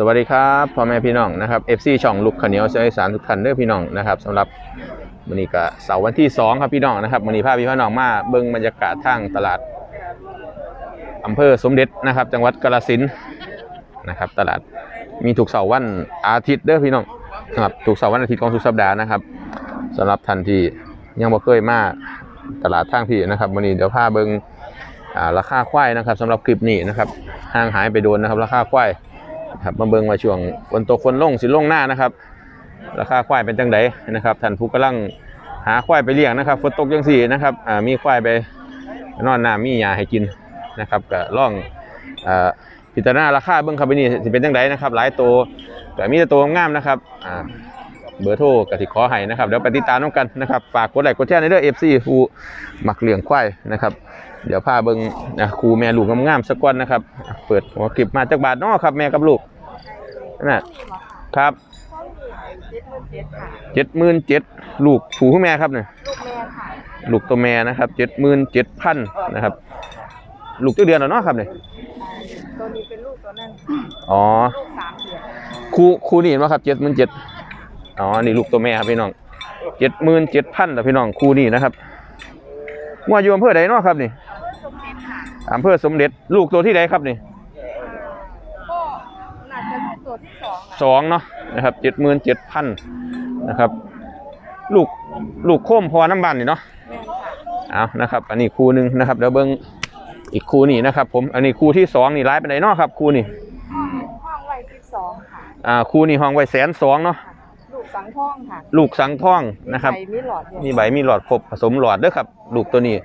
สวัสดีครับพ่อแม่พี่น้องนะครับ FC ช่องลูกขเหนียวเสียงอีสานทุกท่านเด้อพี่น้องนะครับสำหรับวันนี้ก็เสาร์วันที่ 2 ครับพี่น้องนะครับวันนี้พาพี่พี่น้องมาเบิ่งบรรยากาศทางตลาดอำเภอสมเด็จนะครับ จังหวัดกาฬสินธุ์นะครับตลาดมีทุกเสาร์วันอาทิตย์เด้อพี่น้องครับทุกเสาร์วันอาทิตย์ของทุกสัปดาห์นะครับสำหรับท่านที่ยังบ่เคยมาตลาดทางพี่นะครับวันนี้เดี๋ยวพาเบิ่งอ่าราคาควายนะครับสำหรับคลิปนี้นะครับห่างหายไปโดนนะครับราคาควาย ครับมาเบิ่งมาช่วงฝนตกฝนลงสิลงหน้านะครับ ราคาควายเป็นจังไดนะครับท่านผู้กำลังหาควายไปเลี้ยงนะครับฝนตกจังสี่นะครับมีควายไปนอนน้ามีหญ้าให้กินนะครับก็ล่องพิจารณาราคาเบิ่งครับไปนี่สิเป็นจังไดนะครับ หลายตัวแต่มีแต่ตัวงามนะครับ เบอร์โทรกสิขอให้นะครับเดี๋ยวไปติดตามน้องกันนะครับฝากกดไลค์กดแชร์ในเด้อ FC ผู้มักเลี้ยงควายนะครับเดี๋ยวพาเบิ่งนะครูแม่ลูกงามๆสักก่อนนะครับ เปิดหัวคลิปมาจากบาทเนาะครับ แม่กับลูกนั่นน่ะครับเจ็ดหมื่นเจ็ดลูกผูผู้แม่ครับเนี่ยลูกแม่ค่ะลูกตัวแม่นะครับเจ็ดหมื่นเจ็ดพันนะครับ ลูกเจ้าเดือนแล้วเนาะครับเนี่ยตัวนี้เป็นลูกตัวนั้นอ๋อลูกสามเดือนครูครูนี่เห็นไหมครับเจ็ดหมื่นเจ็ด อ๋อนี่ลูกตัวแม่ครับพี่น้องเจ็ดหมื่นเจ็ดพันแต่พี่น้องครูนี่นะครับว่าอยู่อำเภอใดเนาะครับนี่สมเด็จค่ะอำเภอสมเด็จลูกตัวที่ใดครับนี่ก็น่าจะเป็นตัวที่สองสองเนาะนะครับเจ็ดหมื่นเจ็ดพันนะครับ ลูกลูกโค้มพอน้ำบันนี่เนาะแม่นค่ะเอานะครับ อันนี้คู่หนึ่งนะครับเดี๋ยวเบิ้งอีกคู่นี่นะครับ ผมอันนี้คู่ที่สองนี่ร้ายไปไหนใดเนาะครับคู่นี่ห้องห้องไว้สิบสองค่ะอ่าคู่นี่ห้องไว้แสนสองเนาะลูก สังท่องค่ะลูกสังท่องนะครับ มีใมีหลอดอยู่มีใบมีหลอดครบผสมหลอดเด้อครับ ลูกตัวนี้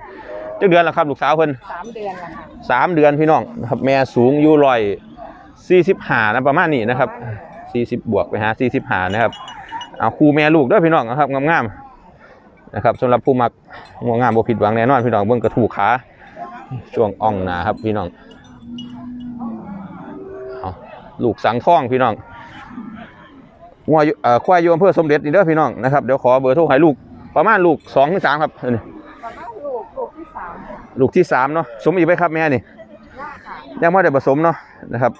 เจ้าเดือนแล้วครับ ลูกสาวเพิ่นสามเดือนละค่ะสามเดือนพี่น้องนะครับ แม่สูงอยู่ร้อยสี่สิบห้านะประมาณนี้นะครับสี่สิบบวกไปหาสี่สิบห้านะครับเอาคู่แม่ลูกเด้อพี่น้องนะครับงามๆนะครับสำหรับผู้มักงวงงามบ่ผิดหวังแน่นอนพี่น้องเบิ่งกระถูกขาช่วงอ่องหนาครับพี่น้องเอาลูกสังท่องพี่น้อง งัวอยู่เอ่อควายอยู่อำเภอสมเด็จนี่เด้อพี่น้องนะครับเดี๋ยวขอเบอร์โทรให้ลูกประมาณลูกสองถึงสามครับเออนี่ประมาณลูกลูกที่สามค่ะลูกที่สามเนาะสมอีกไหมครับแม่นี่ย่าค่ะยังไม่ได้ผสมเนาะนะครับ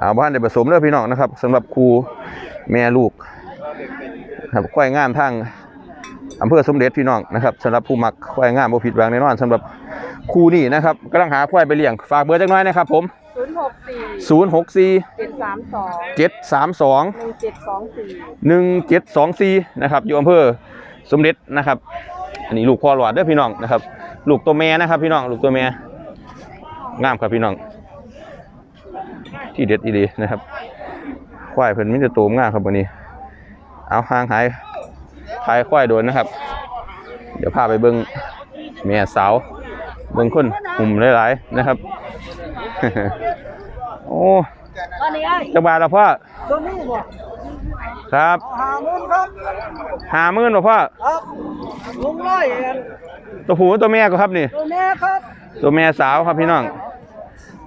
อ่าบ้านได้ผสมเด้อพี่น้องนะครับสำหรับครูแม่ลูกครับควายงามทางอำเภอสมเด็จพี่น้องนะครับสำหรับผู้มักควายงามบ่ผิดหวังแน่นอนสำหรับครูนี่นะครับกำลังหาควายไปเลี้ยงฝากเบอร์จักหน่อยนะครับผมศูนย์หก สี่064เจ็ดสามสอง732หนึ่งเจ็ดสองสี่1724นะครับอยู่อำเภอสมเด็จนะครับ อันนี้ลูกพ่อหลอดเด้อพี่น้องนะครับ ลูกตัวแม่นะครับ พี่น้องลูกตัวแม่งามครับพี่น้อง ที่เด็ดอีดีนะครับควายเพิ่นมีแต่ตัวงามครับวันนี้ เอาห่างหายพายควายโดนนะครับ เดี๋ยวพาไปเบิ้งแม่สาวเบิ้งคนหุ่มหลายๆนะครับ โอ้ อันนี้ไอ้จักบาทละพ่อตัวนี้บ่ครับหาเงินครับหาหมื่นบ่พ่อครับลุงร้อยเอ็ดตัวผู้ตัวแม่ก็ครับนี่ ตัวแม่ครับ ตัวแม่สาวครับพี่น้อง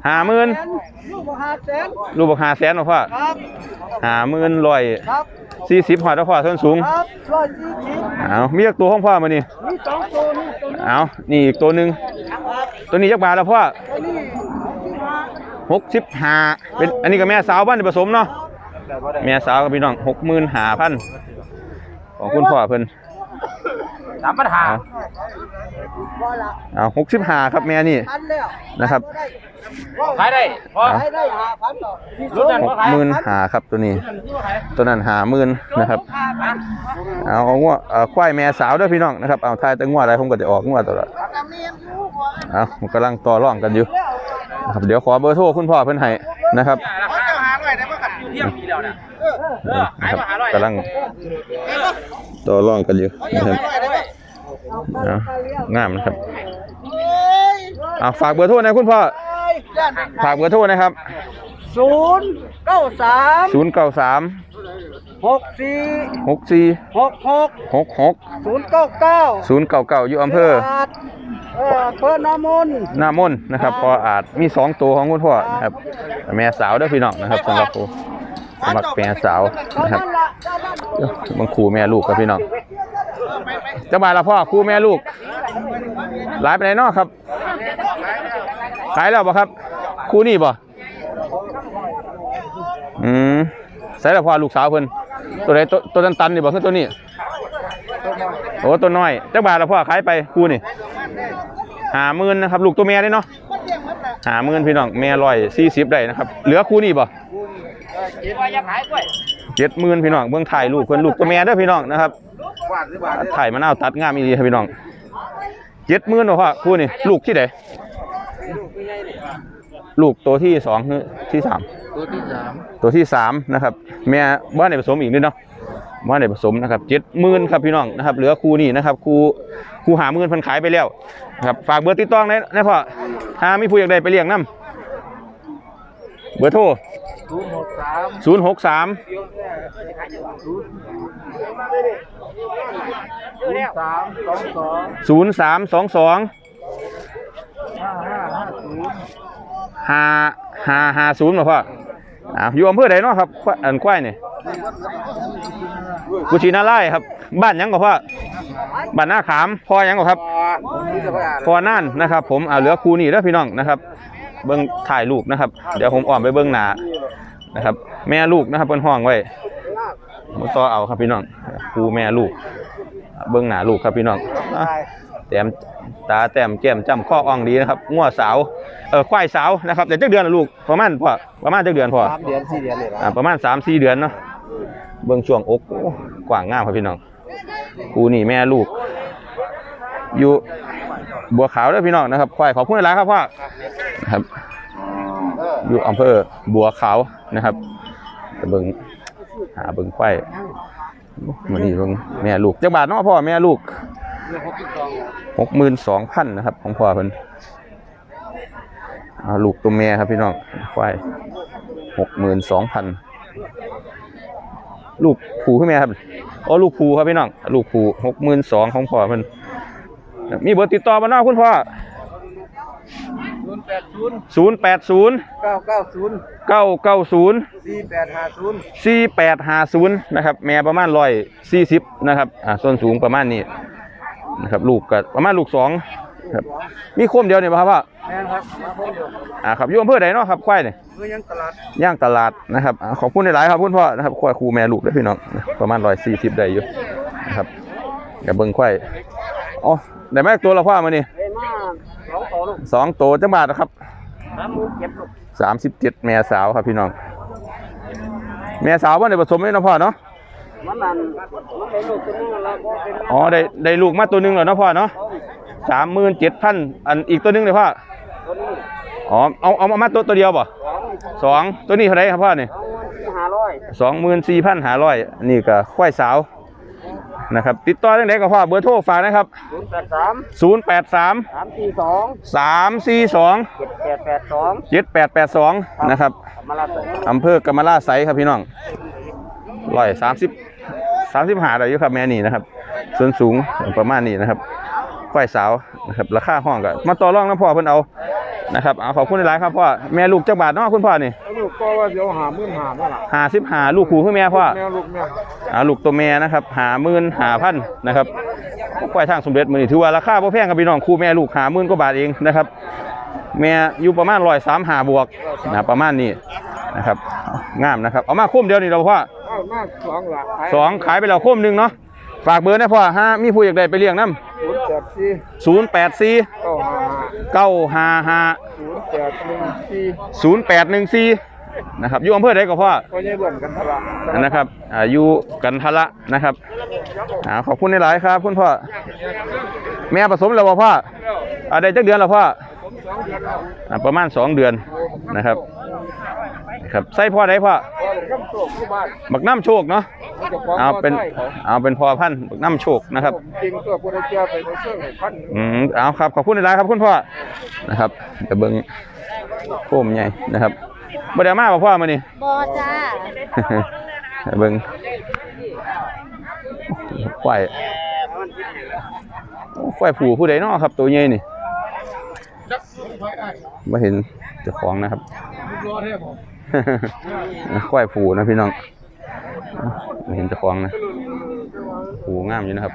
หาหมื่นแสนลูกบ่หาแสนลูกบอกหาแสนบ่พ่อครับหาหมื่นร้อยครับสี่สิบหอดแล้วพ่อส้นสูงครับร้อยสี่สิบเอามีอีกตัวของพ่อมานี่มีสองตัวนี่ตัวนี้เอานี่อีกตัวหนึ่งครับตัวนี้จักบาทแล้วพ่อตัวนี้ที่มา หกสิบห้าเป็นอันนี้ก็แม่สาวบ้านผสมเนาะแม่สาวกับพี่น้องหกหมื่นห้าพันของคุณพ่อเพิ่นสามปัญหาเอาบ่ละเอาหกสิบห้าครับแม่นี่พันแล้วนะครับขายได้พอขายได้หาพันต่อรุ่นนั้นหกหมื่นห้าครับตัวนี้ ตัวนั้นหาหมื่นนะครับ เอาเอางัวเอาควายแม่สาวด้วยพี่น้องนะครับ เอาทายแต่งัวอะไรผมก็จะออกงัวตัวละกำเนียนอยู่บ่เอาผมกำลังต่อร่องกันอยู่ นะครับเดี๋ยวขอเบอร์โทรคุณพ่อเพิ่นให้นะครับเขาจะหาร้อยได้เมื่อกันอยู่เที่ยงปีแล้วนะเออขายมาหาร้อยกำลังต่อร่องกันอยู่นะครับเอางามนะครับเอาฝากเบอร์โทรหนะคุณพ่อฝากเบอร์โทรนะครับศูนย์เก้าสาม093หกสี่64หกหก66ศูนย์เก้าเก้า099อยู่อำเภอ เอออเภอหนามนหน้ามนต์นะครับพออาจมีสองตัวของคุณพ่อนะครับแม่สาวเด้วยพี่น้องนะครับสำหรับผู้สมัครแม่สาวนะครับบางครูแม่ลูกครับพี่น้องเจะมาละพ่อครูแม่ลูกหลายไปไหนเนาะครับขายแล้วบ่ครับครูนี่บ่อืมใส่ละพ่อลูกสาวเพิ่นตัวใดตัวตัวตันๆนี่บ่คือตัวนี้โอ้ตัวน้อยจักบาทละพ่อขายไปคู่นี่ หาหมื่นนะครับลูกตัวแม่ได้เนาะหาหมื่นพี่น้องแม่ร้อยสี่สิบได้นะครับเหลือคู่นี่บ่คิดว่าจะขายกล้วยเจ็ดหมื่นพี่น้องเบิ่งถ่ายลูกเพิ่นลูกตัวแม่เด้อพี่น้องนะครับบาทหรือบาทถ่ายมะนาวตัดงามอีหลีครับพี่น้องเจ็ดหมื่นบ่พ่อคู่นี่ลูกที่ใดลูกตัวที่สองหรือที่สามตัวที่สามตัวที่สามนะครับ แม่บ้านในผสมอีกนิดเนาะ บ้านในผสมนะครับเจ็ดหมื่นครับพี่น้องนะครับเหลือคูนี่นะครับคู่คู่หาหมื่นพันขายไปแล้วนะครับฝากเบอร์ติดต่อได้นะพ่อถ้ามีผู้อยากได้ไปเลี้ยงน้ำเบอร์โทรศูนย์หกสามศูนย์สามสองสองศูนย์สาห้าห้าห้าศูนย์ห้าห้าห้าศูนย์มาพ่อ อ่าอยู่อำเภอใดเนาะครับควอันควายนี่กุชินาไล่ครับ บ้านหยังก็พ่อบ้านหน้าขามพ่อหยังก็ครับ พอนั่นนะครับ ผมอ่าเหลือครูนี่แล้วพี่น้องนะครับ เบิ้งถ่ายลูกนะครับ เดี๋ยวผมอ่อมไปเบิ้งหนานะครับ แม่ลูกนะครับเป็นห้องไว้มาต่อเอาครับพี่น้องครูแม่ลูก เบิ้งหนาลูกครับพี่น้องอะแต้ม ตาแต้มแก้มจำข้ออ่องดีนะครับงัวสาวเออควายสาวนะครับเดี๋ยวจักเดือนละลูกประมาณพอประมาณจักเดือนพอสามเดือนสี่เดือนเลยอ่าประมาณสามสี่เดือนเนาะเบื้องช่วงอกโอ้กว้างงามครับพี่น้องกูนี่แม่ลูก อยู่บัวขาวเด้อพี่น้องนะครับควายขอบคุณหลายครับพ่อนะครับ อยู่อำเภอบัวขาวนะครับไปเบิ่งหาเบิ่งควายมันนี่เบิ่งแม่ลูกจักบาทเนาะพ่อแม่ลูก หกหมื่นสองพันนะครับ ของพ่อเพิ่นเอาลูกตัวแม่ครับพี่น้องควายหกหมื่นสองพันลูกผูขึ้นมาครับอ๋อลูกผูครับพี่น้อง ลูกผูหกหมื่นสองของพ่อเพิ่นมีเบอร์ติดต่อมาเนาะคุณพ่อศูนย์แปดศูนย์ศูนย์แปดศูนย์เก้าเก้าศูนย์เก้าเก้าศูนย์สี่แปดห้าศูนย์สี่แปดห้าศูนย์นะครับ แม่ประมาณร้อยสี่สิบนะครับ อ่า ส่วนสูงประมาณนี้ นะครับลูกก็ประมาณลูกสองครับมีโคมเดียวเนี่ยป่ะครับพ่อแม่นครับมาพบเดียวอ่าครับอยู่อำเภอใดเนาะครับควายเนี่ยเมื่อยังตลาดย่างตลาดนะครับอ่าขอบคุณหลายๆครับคุณพ่อนะครับควายครูแม่ลูกด้วยพี่น้องประมาณร้อยสี่สิบได้อยู่นะครับอย่าเบิ่งควายอ๋อได้ไหมตัวละพ่อมานี่เอ้ยมาสองต่อลูกสองตัวจังบาทนะครับสามหมื่นเจ็ดลูกสามสิบเจ็ดแม่สาวครับพี่น้อง แม่สาวว่าได้ผสมไหมเนาะพ่อเนาะ มันนั่นมันเป็นลูกตัวนึงแล้วก็เป็นอ๋อได้ได้ลูกมาตัวหนึงแล้วเนาะพ่อเนาะสามหมื่นเจ็ดพันอันอีกตัวหนึงเลยพ่อตัวนี้อ๋อเอาเอามามาตัวตัวเดียวป่ะสองสองตัวนี้เท่าไหรครับพ่อนี่ สองหมื่นสี่ห้าร้อยสองหมื่นสี่พันห้าร้อยนี่ก็ควายสาวนะครับ ติดต่อได้ไหนกับพ่อเบอร์โทรฝากนะครับ ศูนย์แปดสามศูนย์แปดสามสามสี่สองสามสี่สองเจ็ดแปดแปดสองเจ็ดแปดแปดสองนะครับมาลาใส่อำเภอกำมะลาไซครับพี่น้องร้อยสามสิบ สามสิบหาได้อยู่ครับแม่นี่นะครับส่วนสูงประมาณนี้นะครับควายสาวนะครับราคาห้องก็มาต่อรองน้ำพ่อเพิ่นเอานะครับเอาขอบคุณหลายๆครับพ่อแม่ลูกจักบาทเนาะคุณพ่อนี่ลูกก็ว่าเดี๋ยวหามื่นหาเมื่อไหร่หาสิบหาลูกคู่คือแม่พ่อแม่ลูกแม่อ่าลูกตัวแม่นะครับหาหมื่นหาพันนะครับควายทางสมเด็จมือนี่ถือว่าราคาพ่แพงครับพี่น้องคู่แม่ลูกหาหมื่นกว่าบาทเองนะครับแม่อยู่ประมาณร้อยสามหาบวกนะประมาณนี้นะครับงามนะครับเอามาคุ้มเดียวนี่เราพ่อเอา มากสองหลักสองขายไปแล้วคุ้มหนึ่งเนาะฝากเบอร์นะพ่อฮะมีผู้อยากได้ไปเลี้ยงน้ศูนย์แปดสี่ำศูนย์แปดสี่เก้าห้าห้าเก้าห้าห้าศูนย์แปดหนึ่งสี่ศูนย์แปดหนึ่งสี่นะครับอยู่อำเภอใดก็พ่อก็ยังร่วมกันทละนะครับอาอยุกันทละนะครับอ่าขอบคุณในหลายๆครับคุณพ่อ แม่ผสมแล้วบ่พ่ออ่าได้จักเดือนแล้วพ่ออ่าประมาณสองเดือนนะครับ ครับใส่พ่อได้พ่อ พอเลยก็โตเข้าบ้านบักน้ำโชคเนาะมันจะฟ้องเอาเป็นพ่อใต้เขาเอาเป็นพ่อพันธุ์บักน้ำโชคนะครับจริงตัวพุทธเจ้าไปในเชื่องให้พันอืมเอาครับขอบคุณในหลายๆครับคุณพ่อนะครับเดี๋ยวเบิ้งโค้มใหญ่นะครับบ่ได้มาบ่พ่อมานี่บอจ้าเบิ่งควายควายผูผู้ใดเนาะครับ ตัวใหญ่นี่มาเห็นเจ้าของนะครับรอเทพผม ควายผูนะพี่น้องมาเห็นจ้าของนะผูงามอยู่นะครับ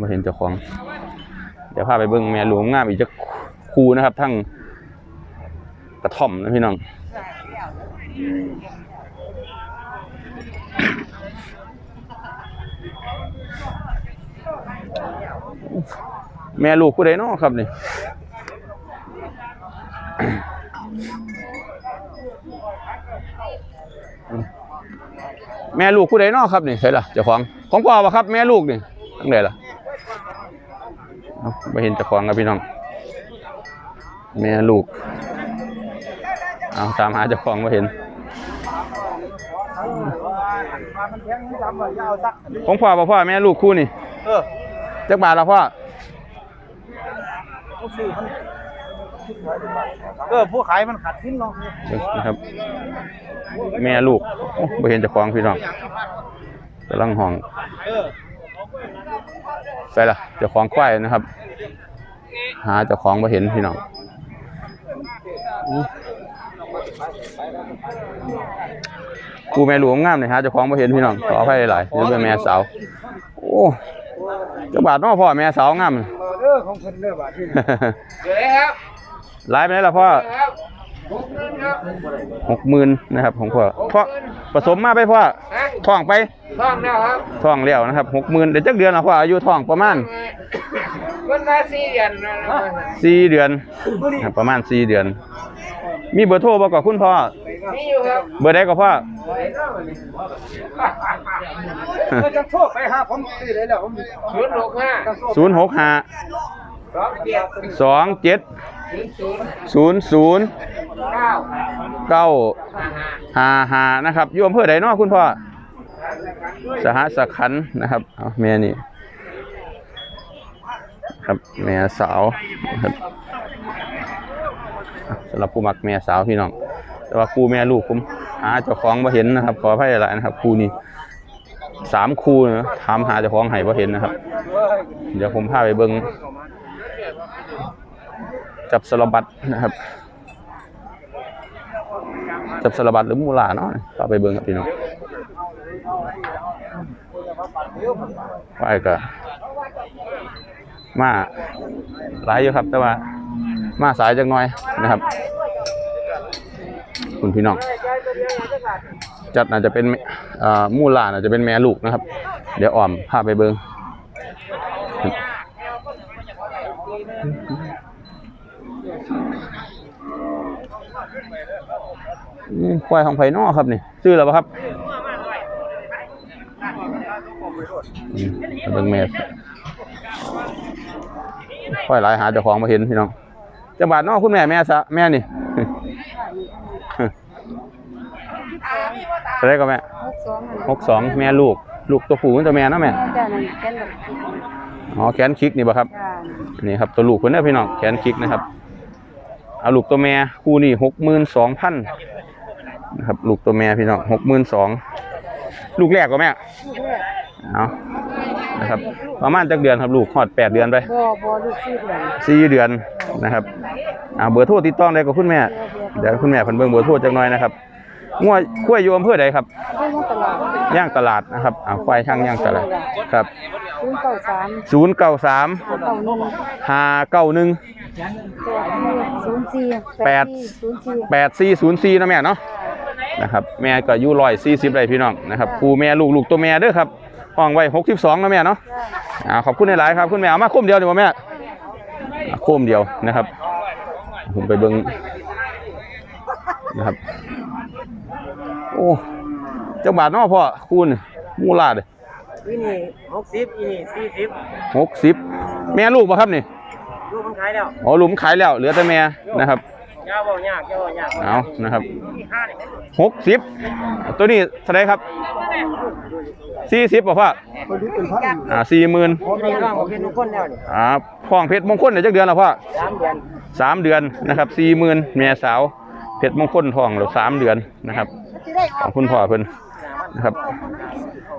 มาเห็นเจ้าของ เดี๋ยวพาไปเบิ่งแม่หลวงงามอีกจะคูนะครับ ทั้งกระท่อมนะพี่น้อง แม่ลูกผู้ใดเนาะครับนี่ แม่ลูกผู้ใดเนาะครับนี่ใช่ล่ะเจ้าของของพ่อปะครับ แม่ลูกนี่ทั้งใดล่ะเอ้าไม่เห็นเจ้าของครับพี่น้อง แม่ลูกเอาตามหาเจ้าของมาเห็นของพ่อป่ะพ่อแม่ลูกคู่นี่ เออจักบาทละพ่อ เออผู้ขายมันขัดทิ้นเนาะเดี๋ยวนะครับ แม่ลูกโอ้ไม่เห็นเจ้าของพี่น้องกำลังห้อง เออใส่ละเจ้าของควายนะครับ หาเจ้าของมาเห็นพี่น้องอื้อกูแม่หลวงงามเลยหาเจ้าของมาเห็นพี่น้องขออภัยหลายๆนี่เป็นแม่สาวโอ้เจ้าบาทเน้อพ่อแม่สาวงามเออของเพิ่นเด้อบาดที่เดี๋ยวครับ หลายไปไหนล่ะพ่อครับหกหมื่นครับหกหมื่นนะครับของพ่อพ่อผสมมาไปพ่อฮะท้องไปท่องแล้วครับท้องแล้วนะครับหกหมื่นเดี๋ยวจักเดือนละพ่ออายุท้องประมาณคนละสี่เดือนนะสี่เดือนนะครับประมาณสี่เดือน มีเบอร์โทรบ่กับคุณพ่อมีอยู่ครับเบอร์ใดก็พ่อเออจะโทษไปหาผมซื้อได้แล้วผมศูนย์หกห้าศูนย์หกห้าสองเจ็ดสองเจ็ด ศูนย์ศูนย์เก้าห้าห้านะครับอยู่อำเภอใดเนาะคุณพ่อสหสขันนะครับเอาแม่นี่ครับแม่สาวนะครับสำหรับผู้มักแม่สาวพี่น้องแต่ว่าคู่แม่ลูกผมหาเจ้าของมาเห็นนะครับ ขออภัยหลายนะครับคู่นี้สามคู่นะถามหาเจ้าของให้บ่เห็นนะครับ เดี๋ยวผมพาไปเบิ่ง จับสารบัดนะครับ จับสารบัดหรือมูลาเนาะพาไปเบิ่งครับพี่น้องไปก็มาหลายอยู่ครับ แต่ว่ามาสายจังหน่อยนะครับ คุณพี่น้อง จัดน่าจะเป็นอ่อมูลาน่าจะเป็นแม่ลูกนะครับ เดี๋ยวอ่อมพาไปเบิ่ง นี่ควายของไผ่นอครับนี่ซื้อแล้วปะครับเบิ้งแม่ควายหลายหาเจ้าของมาเห็นพี่น้องจังบาทนอคุณแม่แม่ซะแม่นี่อะไรก็แม่หกสองแม่ลูก ลูกตัวผู้กับตัวแม่นะแม่อ๋อแขนคิกนี่บ่ครับ นี่ครับตัวลูกเพิ่นเด้พี่น้องแขนคิกนะครับเอาลูกตัวแม่คู่นี่หกหมื่นสองพัน นะครับลูกตัวแม่พี่น้องหกหมื่นสองลูกแรกก็แม่เอานะครับประมาณจักเดือนครับลูกหอดแปดเดือนไปบ่บ่ลูกชื่อเดือนสี่เดือนนะครับเอาเบอร์โทรติดต่อได้กับคุณแม่เดี๋ยวคุณแม่เพิ่นเบิ่งเบอร์โทรจักหน่อยนะครับงัวคุ้ยอยู่อำเภอใดครับเพิ่นตลาดย่างตลาดนะครับอ่าควายช่างย่างตลาดครับศูนย์เก้าสามศูนย์เก้าสามห้าเก้าหนึ่งห้าเก้าหนึ่งศูนย์สี่แปดศูนย์สี่แปดสี่ศูนย์สี่นะแม่เนาะ นะครับแม่ก็อายุร้อยสี่สิบเลยพี่น้องนะครับครูแม่ลูกลูกตัวแม่เด้อครับห้องไว้หกสิบสองนะแม่เนาะอ่าขอบคุณหลายๆครับคุณแม่เอามาคุ้มเดียวดีกว่าแม่อ่าคุ้มเดียวนะครับ ผมไปเบิ้งนะครับโอ้จังบาทเนาะพ่อคุณมูลาเด้อีนี่หกสิบอีนี่สี่สิบหกสิบแม่ลูกป่ะครับนี่ลูกมันขายแล้วอ๋อหลุมขายแล้วเหลือแต่แม่นะครับ ยาบ่ยากยาบ่ยากเอานะครับที่ห้าเนี่ยหกสิบตัวนี้เท่าไหรครับสี่สิบป่ะพ่ออ่าสี่หมื่นผมมีร่างผมเป็นทุกคนแล้วนี่อ่าพ่องเพชรมงคลเดี๋ยวจักเดือนแล้วพ่อสามเดือนสามเดือนนะครับสี่หมื่นแม่สาวเพชรมงคลทองเราสามเดือนนะครับ ของคุณพ่อเพิ่นนะครับ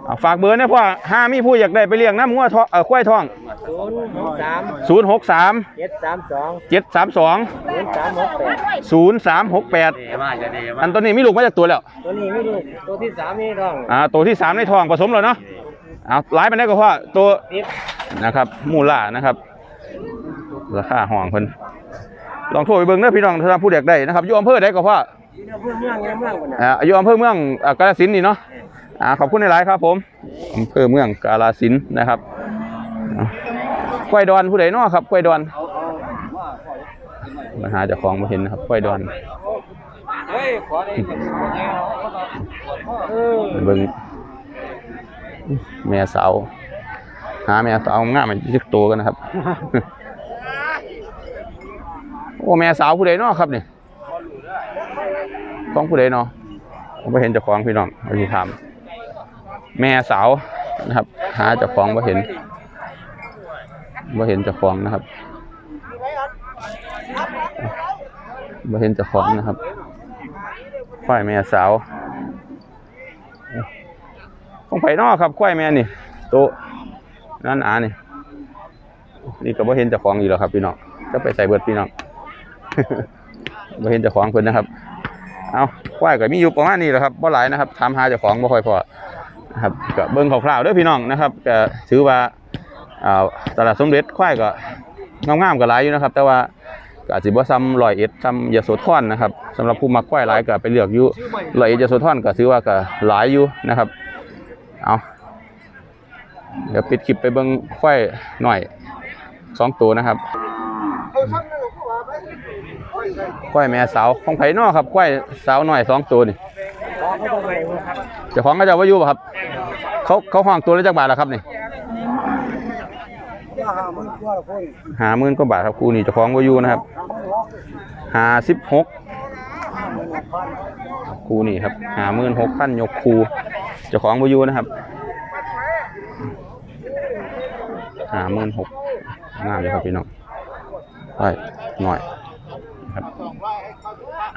เอาฝากเบอร์นะพ่อห้ามีผู้อยากได้ไปเลี้ยงน้ำงัวทองเอ่อควายทองศูนย์หกสามศูนย์หกสามเจ็ดสามสองเจ็ดสามสองศูนย์สามหกแปดศูนย์สามหกแปดเดมาจะเดมาอันตัวนี้มีลูกมาจากตัวแล้ว ตัวนี้ไม่รู้ตัวที่สามนี่ต้องอ่าตัวที่สามในทองผสมแล้วเนาะเอาไล่ไปได้ก็พ่อตัวสิบนะครับมูล่านะครับ ราคาห้องเพิ่นลองโทรไปเบิ่งเด้อพี่น้องถ้าผู้เด็กได้นะครับอยู่อำเภอใดก็พ่อเมืองเมืองเมืองคนน่ะอ่าอยู่อำเภอเมืองอ่ากาฬสินธุ์นี่เนาะ อ่าขอบคุณหลายครับผมอำเภอเมืองกาฬสินนะครับอะกล้วยดอนผู้ใดนาะครับกล้วยดอนมาหาเจ้าของมาเห็นนะครับกล้วยดอนเบิ่งแม่สาวหาแม่สาวง่ามมันยึกตัวกันนะครับ โอ้แม่สาวผู้ใดนาะครับเนี่ยของผู้ใดนาะผมไม่เห็นเจ้าของพี่น้องไม่รู้ถาม แม่สาวนะครับ หาเจ้าของม่เห็นม่เห็นเจ้าของนะครับม่เห็นเจ้าของนะครับฝ่ายแม่สาวของไผ่นอครับควายแม่นี่โตนั่นอานี่นี่ก็บ่เห็นเจ้าของอยู่แล้วครับพี่น้องจะไปใส่เบิดพี่น้องบ่เห็นเจ้าของเพิ่นนะครับ เอาควายก็มีอยู่ประมาณนี้แหละครับบ่หลายนะครับถามหาเจ้าของบ่ค่อยพอ ครับก็เบิ่งคร่าวๆด้อพี่น้องนะครับก็ถือว่าตลาดสมเด็จควายก็งามๆก็หลายอยู่นะครับ แต่ว่าก็อาจสิบ่ซ้ำร้อยเอ็ดซ้ำยโสธรนะครับสำหรับผู้มักควายหลายก็ไปเลือกอยู่ร้อยเอ็ดยโสธรก็ถือว่าก็หลายอยู่นะครับเอาเดี๋ยวปิดคลิปไปเบิ้งควายหน่อยสองตัวนะครับควายแม่สาวของไผ่นอครับควายสาวหน่อยสองตัวนี่เจ้าของก็จะว่าอยู่ป่ะครับ เขาเขาห้องตัวละจักบาทแล้วครับนี่หาหมื่นกว่าบาทครับครูนี่เจ้าของวายูนะครับหาสิบหกครูนี่ครับหาหมื่นหกพันยกครูเจ้าของวายูนะครับหาหมื่นหกงามเลยครับพี่น้องไปหน่อยนะครับ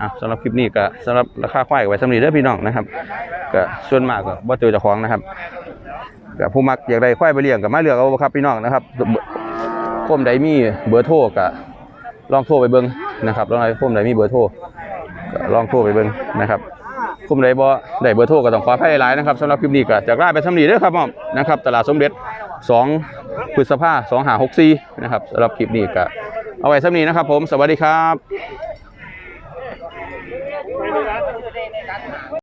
อะสำหรับคลิปนี้ก็สำหรับราคาควายก็ไว้สำหรับเด้อพี่น้องนะครับก็ส่วนมากก็บ่เจอเจ้าของนะครับก็ผู้มักอยากได้ควายไปเลี้ยงก็มาเลือกเอาครับพี่น้องนะครับคมใดมีเบอร์โทรก็ลองโทรไปเบิ่งนะครับลองไอ้คมใดมีเบอร์โทรก็ลองโทรไปเบิ่งนะครับคมใดบ่ได้เบอร์โทรก็ต้องขออภัยหลายนะครับสำหรับคลิปนี้ก็จากลาไปสำหรับเด้อครับผมนะครับตลาดสมเด็จสองพฤษภาสองหาหกสี่นะครับสำหรับคลิปนี้ก็เอาไว้สักนี้นะครับผมสวัสดีครับ Yeah.